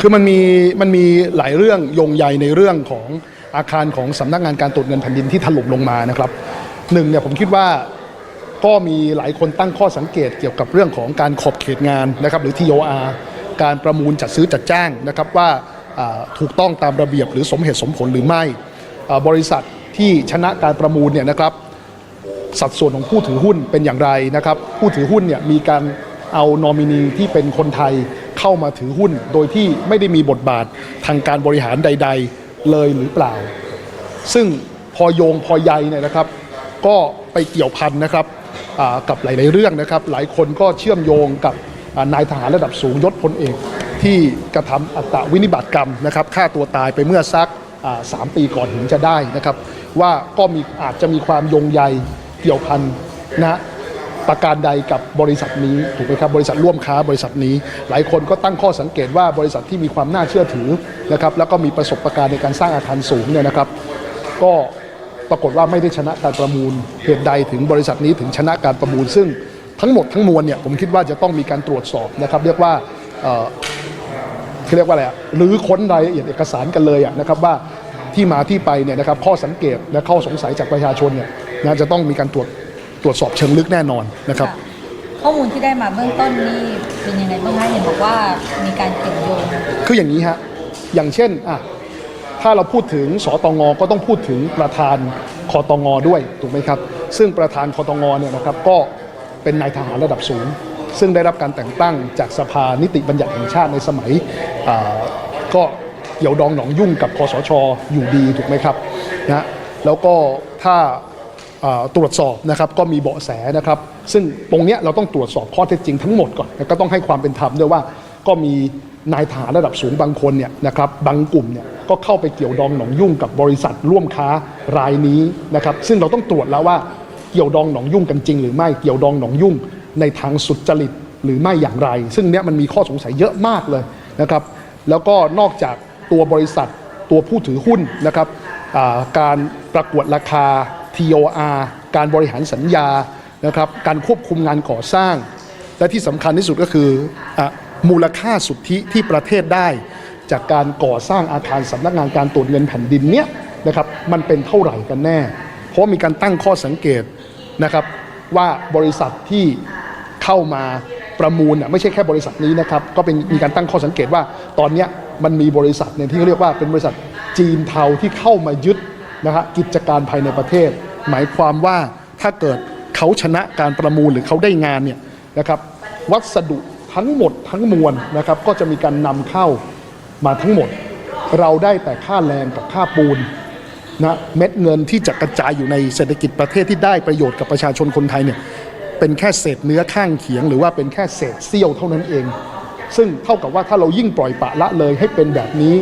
คือมันมีมันมีหลายเรื่องโยงใยในเรื่องของอาคารของสำนักงานการตรวจเงินแผ่นดินที่ถล่มลงมานะครับหนึ่งเนี่ยผมคิดว่าก็มีหลายคนตั้งข้อสังเกตเกี่ยวกับเรื่องของการขอบเขตงานนะครับหรือ TOR การประมูลจัดซื้อจัดจ้างนะครับว่าถูกต้องตามระเบียบหรือสมเหตุสมผลหรือไม่ บริษัทที่ชนะการประมูลเนี่ยนะครับสัดส่วนของผู้ถือหุ้นเป็นอย่างไรนะครับผู้ถือหุ้นเนี่ยมีการเอานอมินีที่เป็นคนไทย เข้ามาถือหุ้น โดยที่ไม่ได้มีบทบาททางการบริหารใด ๆ เลยหรือเปล่า ซึ่งพอโยงพอใยเนี่ยนะครับ ก็ไปเกี่ยวพันนะครับกับหลาย ๆ เรื่องนะครับ หลายคนก็เชื่อมโยงกับนายทหารระดับสูงยศพลเอก ที่กระทำอัตวินิบาตกรรมนะครับฆ่าตัวตายไปเมื่อสักสามปีก่อนถึงจะได้นะครับ ว่าก็มีอาจจะมีความโยงใยเกี่ยวพันนะ ประการใดกับบริษัทนี้ถูกไหมครับบริษัทร่วมค้าบริษัทนี้ หลายคนก็ตั้งข้อสังเกตว่าบริษัทที่มีความน่าเชื่อถือนะครับแล้วก็มีประสบการณ์ในการสร้างอาคารสูงเนี่ยนะครับ ก็ปรากฏว่าไม่ได้ชนะการประมูลเหตุใดถึงบริษัทนี้ถึงชนะการประมูล ซึ่งทั้งหมดทั้งมวลเนี่ยผมคิดว่าจะต้องมีการตรวจสอบนะครับ เรียกว่าเออเขาเรียกว่าอะไรหรือค้นรายละเอียดเอกสารกันเลยนะครับว่าที่มาที่ไปเนี่ยนะครับข้อสังเกตและข้อสงสัยจากประชาชนเนี่ยนะจะต้องมีการตรวจ ตรวจสอบเชิงลึกแน่นอนนะครับ ข้อมูลที่ได้มาเบื้องต้นนี่เป็นยังไงบ้างคะเห็นบอกว่ามีการเกี่ยวโยงคืออย่างนี้ฮะอย่างเช่นอะถ้าเราพูดถึงสตงก็ต้องพูดถึงประธานคอตงด้วยถูกไหมครับ ซึ่งประธานคอตงเนี่ยนะครับก็เป็นนายทหารระดับสูง ซึ่งได้รับการแต่งตั้งจากสภานิติบัญญัติแห่งชาติในสมัยอ่าก็เกี่ยวดองหนองยุ่งกับคอสชอยู่ดีถูกไหมครับนะแล้วก็ถ้าอ่า ตรวจสอบนะครับก็มีเบาะแสนะครับ ซึ่งตรงเนี้ยเราต้องตรวจสอบข้อเท็จจริงทั้งหมดก่อนแล้วก็ต้องให้ความเป็นธรรมด้วยว่า ก็มีนายทหารระดับสูงบางคนเนี่ยนะครับบางกลุ่มเนี่ยก็เข้าไปเกี่ยวดองหนองยุ่งกับบริษัทร่วมค้ารายนี้นะครับซึ่งเราต้องตรวจแล้วว่าเกี่ยวดองหนองยุ่งกันจริง หรือไม่เกี่ยวดองหนองยุ่ง ในทางสุจริตหรือไม่อย่างไร ซึ่งเนี้ยมันมีข้อสงสัยเยอะมากเลยนะครับแล้วก็นอกจากตัวบริษัทตัวผู้ถือหุ้นนะครับการประกวดราคา TOR การบริหารสัญญานะครับการควบคุมงานก่อสร้าง และที่สำคัญที่สุดก็คืออมูลค่าสุทธิที่ประเทศได้ จากการก่อสร้างอาคารสำนักงานการตรวจเงินแผ่นดินเนี้ยนะครับมันเป็นเท่าไหร่กันแน่ เพราะมีการตั้งข้อสังเกตนะครับว่าบริษัทที่เข้ามาประมูลไม่ใช่แค่บริษัทนี้นะครับก็เป็นมีการตั้งข้อสังเกตว่าตอนนี้มันมีบริษัทเนี่ยที่เขาเรียกว่าเป็นบริษัทจีนเทาที่เข้ามายึด นะฮะกิจการภายในประเทศ หมายความว่าถ้าเกิดเขาชนะการประมูลหรือเขาได้งานเนี่ยนะครับวัสดุทั้งหมดทั้งมวลนะครับก็จะมีการนำเข้ามาทั้งหมด เราได้แต่ค่าแรงกับค่าปูนนะเม็ดเงินที่จะกระจายอยู่ในเศรษฐกิจประเทศที่ได้ประโยชน์กับประชาชนคนไทยเนี่ยเป็นแค่เศษเนื้อข้างเคียง หรือว่าเป็นแค่เศษเสี้ยวเท่านั้นเอง ซึ่งเท่ากับว่าถ้าเรายิ่งปล่อยปะละเลยให้เป็นแบบนี้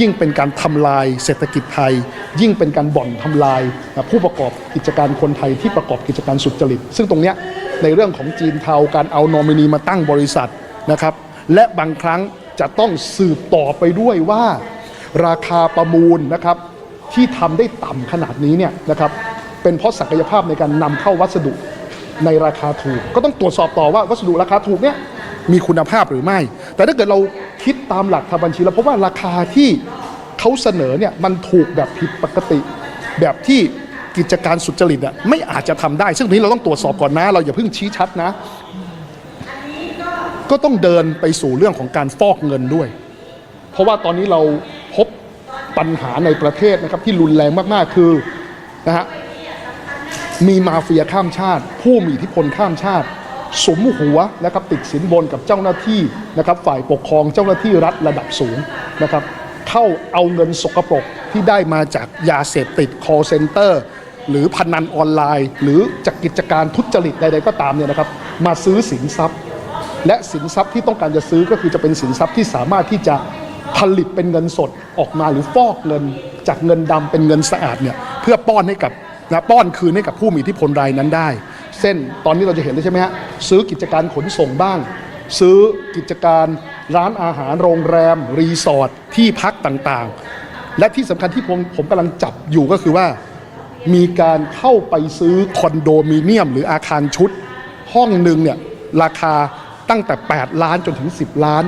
ยิ่งเป็นการทำลายเศรษฐกิจไทย ยิ่งเป็นการบ่อนทำลาย ผู้ประกอบกิจการคนไทยที่ประกอบกิจการสุจริต ซึ่งตรงนี้ในเรื่องของจีนเทาการเอานอมินีมาตั้งบริษัทนะครับ และบางครั้งจะต้องสืบต่อไปด้วยว่า ราคาประมูลนะครับที่ทำได้ต่ำขนาดนี้เนี่ยนะครับเป็นเพราะศักยภาพในการนำเข้าวัสดุในราคาถูก ก็ต้องตรวจสอบต่อว่าวัสดุราคาถูกเนี่ยมีคุณภาพหรือไม่ แต่ถ้าเกิดเรา คิดตามหลักทางบัญชีแล้วพบว่าราคาที่เขาเสนอเนี่ยมันถูกแบบผิดปกติ แบบที่กิจการสุจริตอะไม่อาจจะทำได้ ซึ่งนี้เราต้องตรวจสอบก่อนนะ เราอย่าเพิ่งชี้ชัดนะ ก็ต้องเดินไปสู่เรื่องของการฟอกเงินด้วย เพราะว่าตอนนี้เราพบปัญหาในประเทศนะครับที่รุนแรงมากๆคือนะฮะมีมาเฟียข้ามชาติ ผู้มีอิทธิพลข้ามชาติ สมหัวนะครับติดสินบนกับเจ้าหน้าที่นะครับฝ่ายปกครองเจ้าหน้าที่รัฐระดับสูงนะครับเข้าเอาเงินสกปรกที่ได้มาจากยาเสพติด call center หรือพนันออนไลน์ หรือจากกิจการทุจริตใดๆก็ตามเนี่ยนะครับมาซื้อสินทรัพย์ และสินทรัพย์ที่ต้องการจะซื้อก็คือจะเป็นสินทรัพย์ที่สามารถที่จะผลิตเป็นเงินสดออกมาหรือฟอกเงินจากเงินดำเป็นเงินสะอาดเนี่ยเพื่อป้อนให้กับนะป้อนคืนให้กับผู้มีอิทธิพลรายนั้นได้ เส้น ตอนนี้เราจะเห็นได้ใช่ไหมฮะซื้อกิจการขนส่งบ้าง ซื้อกิจการร้านอาหารโรงแรม รีสอร์ทที่พักต่างๆ และที่สำคัญที่ผมผมกำลังจับอยู่ก็คือว่า มีการเข้าไปซื้อคอนโดมิเนียม หรืออาคารชุด ห้องหนึ่งเนี่ยราคาตั้งแต่ 8 ล้านจนถึง 10 ล้าน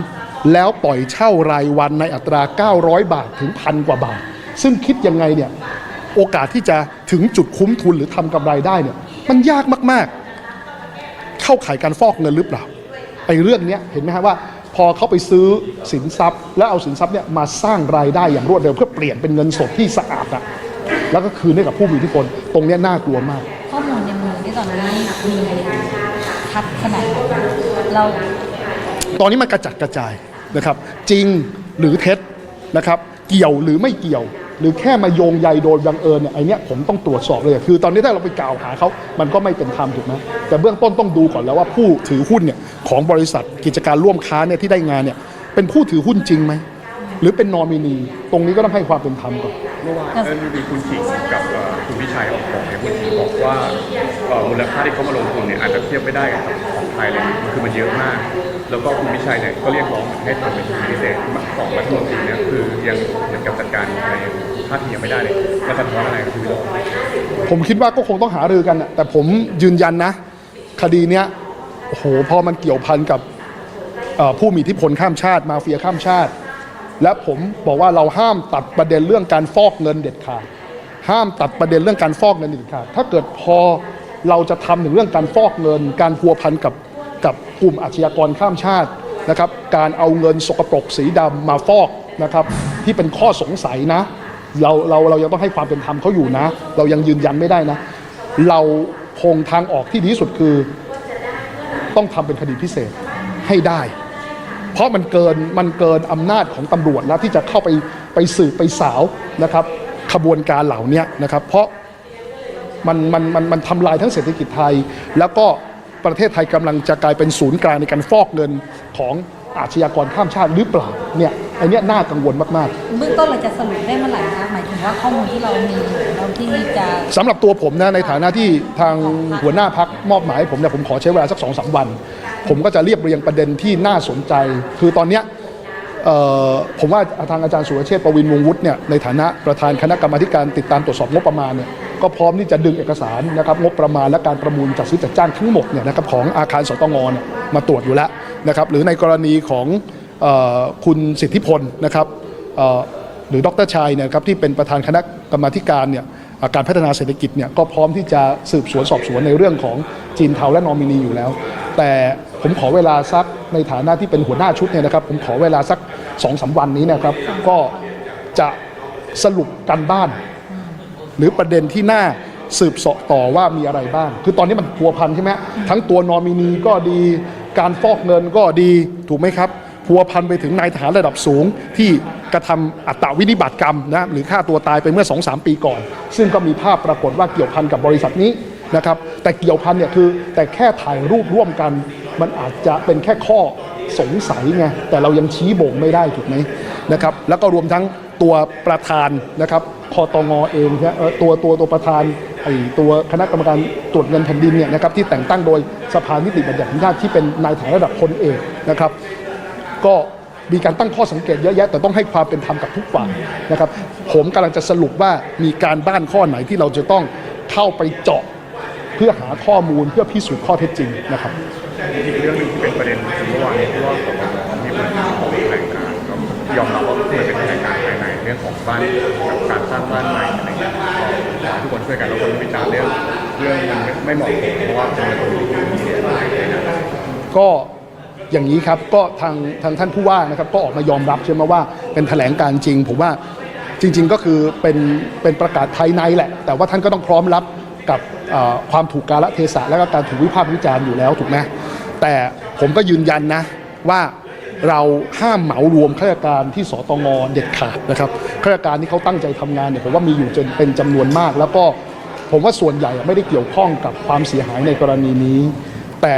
แล้วปล่อยเช่ารายวันในอัตรา 900 บาทถึงพันกว่าบาท ซึ่งคิดยังไงเนี่ยโอกาสที่จะถึงจุดคุ้มทุนหรือทำกำไรได้เนี่ย มันยากมากๆ เข้าขายการฟอกเงินหรือเปล่าไอ้เรื่องเนี้ยเห็นไหมฮะว่า พอเขาไปซื้อสินทรัพย์ แล้วเอาสินทรัพย์เนี่ยมาสร้างรายได้อย่างรวดเร็วเพื่อเปลี่ยนเป็นเงินสดที่สะอาดอะแล้วก็คืนให้กับผู้มีอิทธิพลตรงเนี้ยน่ากลัวมาก ข้อมูลในมือที่ตอนนี้มีทัดขนาดไหนเราตอนนี้มันกระจัดกระจายนะครับ จริงหรือเท็จนะครับ เกี่ยวหรือไม่เกี่ยว หรือแค่มาโยงใยโดยบังเอิญเนี่ยไอเนี้ยผมต้องตรวจสอบเลย คือตอนนี้ถ้าเราไปกล่าวหาเขามันก็ไม่เป็นธรรมถูกไหมแต่เบื้องต้นต้องดูก่อนแล้วว่าผู้ถือหุ้นเนี่ยของบริษัทกิจการร่วมค้าเนี่ยที่ได้งานเนี่ยเป็นผู้ถือหุ้นจริงไหมหรือเป็นนอมินี ตรงนี้ก็ต้องให้ความเป็นธรรมก่อนเมื่อวานเอิญมีคุณขิงกับคุณพิชัยออกบอกเนี่ยคุณขิงบอกว่ามูลค่าที่เขามาลงทุนเนี่ยอาจจะเทียบไม่ได้กับของไทยเลยมันคือมันเยอะมาก แล้วก็คุณพิชัยเนี่ยก็เรียกร้องให้ทำเป็นพิเศษของรัฐมนตรีเนี่ยคือยังเหมือนกับจัดการในาทียังไม่ได้เลยมันสะท้อนอะไรกับคุณวิโรจน์ผมคิดว่าก็คงต้องหารือกันน่ะแต่ผมยืนยันนะ คดีเนี้ยโอ้โหพอมันเกี่ยวพันกับเอ่อผู้มีอิทธิพลข้ามชาติมาเฟียข้ามชาติ และผมบอกว่าเราห้ามตัดประเด็นเรื่องการฟอกเงินเด็ดขาดห้ามตัดประเด็นเรื่องการฟอกเงินเด็ดขาดถ้าเกิดพอเราจะทำถึงเรื่องการฟอกเงิน การพัวพันกับกับกลุ่มอาชญากรข้ามชาตินะครับ การเอาเงินสกปรกสีดำมาฟอกนะครับ ที่เป็นข้อสงสัยนะ เราเราเรายังต้องให้ความเป็นธรรมเขาอยู่นะ เรายังยืนยันไม่ได้นะ เราคงทางออกที่ดีที่สุดคือ ต้องทำเป็นคดีพิเศษให้ได้ เพราะมันเกินมันเกินอำนาจของตำรวจแล้วที่จะเข้าไปไปสืบไปสาวนะครับ ขบวนการเหล่านี้นะครับ เพราะมันมันมันมันทำลายทั้งเศรษฐกิจไทย แล้วก็ประเทศไทยกำลังจะกลายเป็นศูนย์กลางในการฟอกเงินของอาชญากรข้ามชาติหรือเปล่าเนี่ย ไอเนี้ยน่ากังวลมากๆเบื้องต้นเราจะสรุปได้เมื่อไหร่คะหมายถึงว่าข้อมูลที่เรามีอยู่เราที่จะสำหรับตัวผมนะในฐานะที่ทางหัวหน้าพักมอบหมายให้ผมเนี่ยผมขอใช้เวลาสักสองสามวัน ผมก็จะเรียบเรียงประเด็นที่น่าสนใจ คือตอนเนี้ยเอ่อผมว่าทางอาจารย์สุรเชษฐ์ประวินวงศ์วุฒิเนี่ยในฐานะประธานคณะกรรมาธิการติดตามตรวจสอบงบประมาณเนี่ยก็พร้อมที่จะดึงเอกสารนะครับงบประมาณและการประมูลจัดซื้อจัดจ้างทั้งหมดเนี่ยนะครับของอาคารสตงเนี่ยมาตรวจอยู่แล้วนะครับหรือในกรณีของเออ คุณสิทธิพลนะครับเอ่อหรือดรชัยเนี่ยครับที่เป็นประธานคณะกรรมาธิการเนี่ยการพัฒนาเศรษฐกิจเนี่ยก็พร้อมที่จะสืบสวนสอบสวนในเรื่องของจีนเทาและนอมินีอยู่แล้ว แต่ผมขอเวลาสักในฐานะที่เป็นหัวหน้าชุดเนี่ยนะครับผมขอเวลาสักสองสาวันนี้นะครับ ก็จะสรุปกันบ้าน หรือประเด็นที่น่าสืบสาะต่อว่ามีอะไรบ้าง คือตอนนี้มันพัวพันใช่ไหมทั้งตัวนอมินีก็ดี การฟอกเงินก็ดีถูกไหมครับ พัวพันไปถึงนายทหารระดับสูง ที่กระทำอัตวินิบาตกรรมนะหรือฆ่าตัวตายไปเมื่อ 2-3 ปีก่อน ซึ่งก็มีภาพปรากฏว่าเกี่ยวพันกับบริษัทนี้นะครับแต่เกี่ยวพันเนี่ยคือแต่แค่ถ่ายรูปร่วมกัน มันอาจจะเป็นแค่ข้อสงสัยไงแต่เรายังชี้บ่งไม่ได้ถูกไหมนะครับแล้วก็รวมทั้งตัวประธานนะครับคอตงเองนะเออตัวตัวตัวประธานไอ้ตัวคณะกรรมการตรวจเงินแผ่นดินเนี่ยนะครับที่แต่งตั้งโดยสภานิติบัญญัติแห่งชาติที่เป็นนายทหารระดับพลเอกนะครับ ก็มีการตั้งข้อสังเกตเยอะแยะแต่ต้องให้ความเป็นธรรมกับทุกฝ่ายนะครับ ผมกำลังจะสรุปว่ามีการบ้านข้อไหนที่เราจะต้องเข้าไปเจาะเพื่อหาข้อมูลเพื่อพิสูจน์ข้อเท็จจริงนะครับอีกเรื่องนึงที่เป็นประเด็นคือเมื่อวานนี้ที่ว่าสปปมีคนของแถลงการณ์ก็ยอมรับว่ามันเป็นแถลงการภายในเรื่องของบ้านกับการสร้างบ้านใหม่อะไรอย่างเงี้ยขอทุกคนช่วยกันแล้วคนวิจารณ์เรื่องเรื่องมันไม่เหมาะสมเพราะว่าเป็นเรื่องของมีเดียอะไรอย่ายก็ อย่างนี้ครับก็ทางทางท่านผู้ว่านะครับก็ออกมายอมรับใช่ไหมว่าเป็นแถลงการจริง ผมว่าจริง ๆ ก็คือเป็นเป็นประกาศภายในแหละ แต่ว่าท่านก็ต้องพร้อมรับกับความถูกกาลเทศะและก็การถูกวิพากษ์วิจารณ์อยู่แล้วถูกไหมแต่ผมก็ยืนยันนะว่าเราห้ามเหมารวมข้าราชการที่สตงเด็ดขาดนะครับข้าราชการที่เขาตั้งใจทำงานเนี่ยผมว่ามีอยู่จนเป็นจำนวนมาก แล้วก็ผมว่าส่วนใหญ่ไม่ได้เกี่ยวข้องกับความเสียหายในกรณีนี้ แต่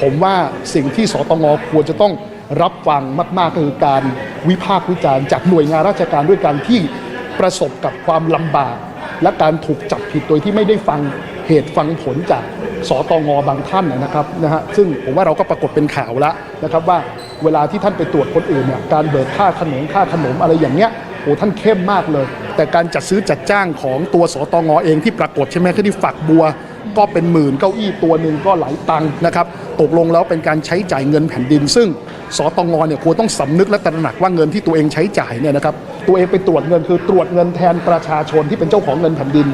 ผมว่าสิ่งที่สตงควรจะต้องรับฟังมาก ๆ ก็คือการวิพากษ์วิจารณ์จากหน่วยงานราชการด้วยกันที่ประสบกับความลำบาก และการถูกจับผิดโดยที่ไม่ได้ฟังเหตุฟังผลจากสตงบางท่านนะครับนะฮะซึ่งผมว่าเราก็ปรากฏเป็นข่าวแล้วนะครับว่าเวลาที่ท่านไปตรวจคนอื่นเนี่ยการเบิกค่าขนมค่าขนมอะไรอย่างเงี้ยโอ้ท่านเข้มมากเลย แต่การจัดซื้อจัดจ้างของตัวสตงเองที่ปรากฏใช่ไหมที่ฝักบัว ก็เป็นหมื่นเก้าอี้ตัวหนึ่งก็หลายตังค์นะครับ ตกลงแล้วเป็นการใช้จ่ายเงินแผ่นดิน ซึ่งสตงเนี่ยควรต้องสำนึกและตระหนักว่าเงินที่ตัวเองใช้จ่ายเนี่ยนะครับตัวเองไปตรวจเงินคือตรวจเงินแทนประชาชนที่เป็นเจ้าของเงินแผ่นดิน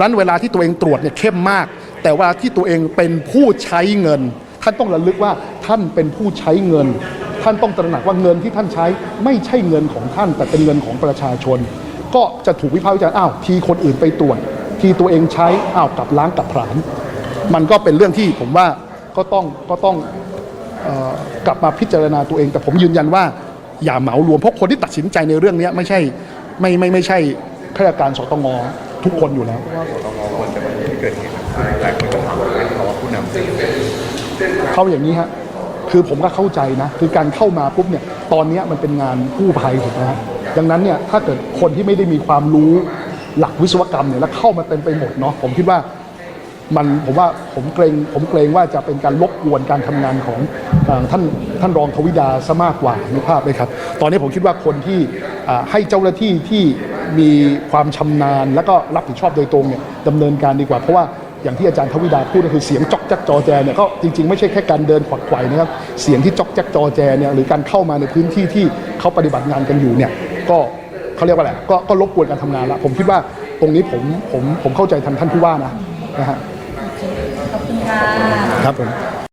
รันเวลาที่ตัวเองตรวจเนี่ยเข้มมาก แต่ว่าที่ตัวเองเป็นผู้ใช้เงิน ท่านต้องระลึกว่าท่านเป็นผู้ใช้เงิน ท่านต้องตระหนักว่าเงินที่ท่านใช้ไม่ใช่เงินของท่าน แต่เป็นเงินของประชาชน ก็จะถูกวิพากษ์วิจารณ์อ้าวทีคนอื่นไปตรวจ ทีตัวเองใช้อ้าวกลับล้างกลับผลาญมันก็เป็นเรื่องที่ผมว่า ก็ต้องก็ต้องเอ่อกลับมาพิจารณาตัวเอง แต่ผมยืนยันว่าอย่าเหมารวมเพราะคนที่ตัดสินใจในเรื่องนี้ไม่ใช่ไม่ไม่ไม่ใช่ข้าราชการสตงทุกคนอยู่แล้วว่าสตงควรจะมาที่เกิดเหตุหลายคนก็ถามว่าเป็นเพราะว่าผู้นำเขาอย่างนี้ฮะคือผมก็เข้าใจนะคือการเข้ามาปุ๊บเนี่ยตอนเนี้ยมันเป็นงานกู้ภัยถูกไหมฮะดังนั้นเนี่ยถ้าเกิดคนที่ไม่ได้มีความรู้หลักวิศวกรรมเนี่ยแล้วเข้ามาเต็มไปหมดเนาะผมคิดว่า มันผมว่าผมเกรงผมเกรงว่าจะเป็นการรบกวนการทำงานของอท่านท่านรองทวิดาซะมากกว่านึกภาพไหมครับ ตอนนี้ผมคิดว่าคนที่ให้เจ้าหน้าที่ที่มีความชำนาญ แล้วก็รับผิดชอบโดยตรงเนี่ยดำเนินการดีกว่าเพราะว่าอย่างที่อาจารย์ทวิดาพูดก็คือเสียงจอกจ๊กจอแจเนี่ยก็จริงๆไม่ใช่แค่การเดินขวักไขว่นะครับเสียงที่จอกจ๊กจอแจเนี่ยหรือการเข้ามาในพื้นที่ที่เขาปฏิบัติงานกันอยู่เนี่ยก็เขาเรียกว่าอะไรก็ก็รบกวนการทำงานละผมคิดว่าตรงนี้ผมผมผมเข้าใจทางท่านผู้ว่านะนะฮะ ค่ะ ครับผม